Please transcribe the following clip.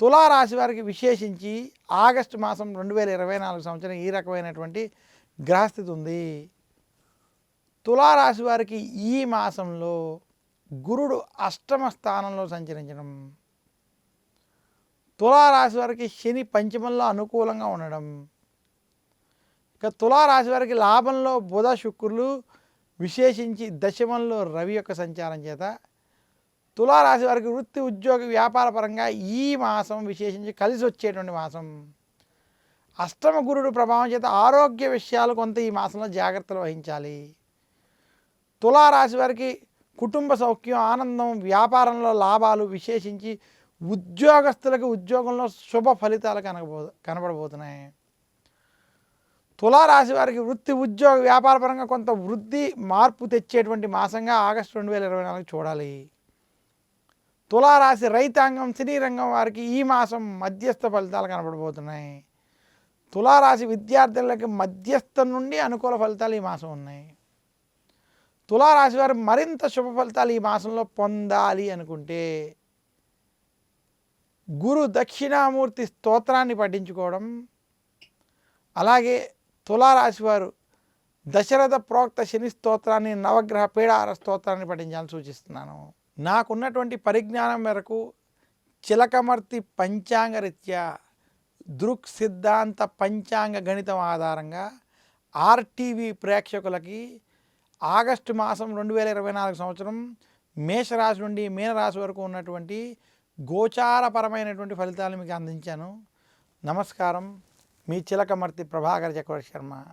తులారాశి వారికి విశేషించి ఆగస్టు మాసం రెండు వేల ఇరవై నాలుగు సంవత్సరం ఈ రకమైనటువంటి గ్రహస్థితి ఉంది. తులారాశి వారికి ఈ మాసంలో గురుడు అష్టమ స్థానంలో సంచరించడం తులారాశి వారికి శని పంచమంలో అనుకూలంగా ఉండడం ఇక తులారాశి వారికి లాభంలో బుధ శుక్రులు విశేషించి దశమంలో రవి యొక్క సంచారం చేత తులారాశి వారికి వృత్తి ఉద్యోగ వ్యాపార పరంగా ఈ మాసం విశేషించి కలిసి వచ్చేటువంటి మాసం. అష్టమ గురుడు ప్రభావం చేత ఆరోగ్య విషయాలు కొంత ఈ మాసంలో జాగ్రత్తలు వహించాలి. తులారాశి వారికి కుటుంబ సౌఖ్యం ఆనందం వ్యాపారంలో లాభాలు విశేషించి ఉద్యోగస్తులకు ఉద్యోగంలో శుభ ఫలితాలు కనబో కనబడబోతున్నాయి. తులారాశి వారికి వృత్తి ఉద్యోగ వ్యాపార పరంగా కొంత వృద్ధి మార్పు తెచ్చేటువంటి మాసంగా ఆగస్టు రెండు వేల ఇరవై నాలుగు చూడాలి. తులారాశి రైతాంగం సినీ రంగం వారికి ఈ మాసం మధ్యస్థ ఫలితాలు కనబడబోతున్నాయి తులారాశి విద్యార్థులకి మధ్యస్థ నుండి అనుకూల ఫలితాలు ఈ మాసం ఉన్నాయి. తులారాశి వారు మరింత శుభ ఫలితాలు ఈ మాసంలో పొందాలి అనుకుంటే గురు దక్షిణామూర్తి స్తోత్రాన్ని పఠించుకోవడం అలాగే తులారాశి వారు దశరథ ప్రోక్త శని స్తోత్రాన్ని నవగ్రహ పీడార స్తోత్రాన్ని పఠించాలని సూచిస్తున్నాను. నాకున్నటువంటి పరిజ్ఞానం మేరకు చిలకమర్తి పంచాంగ రీత్యా దృక్ సిద్ధాంత పంచాంగ గణితం ఆధారంగా ఆర్టీవీ ప్రేక్షకులకి ఆగస్టు మాసం రెండు వేల ఇరవై నాలుగు సంవత్సరం మేషరాశి నుండి మీనరాశి వరకు ఉన్నటువంటి గోచారపరమైనటువంటి ఫలితాలు మీకు అందించాను. నమస్కారం. మీ చిలకమర్తి ప్రభాకర్ చక్రవర్తి శర్మ.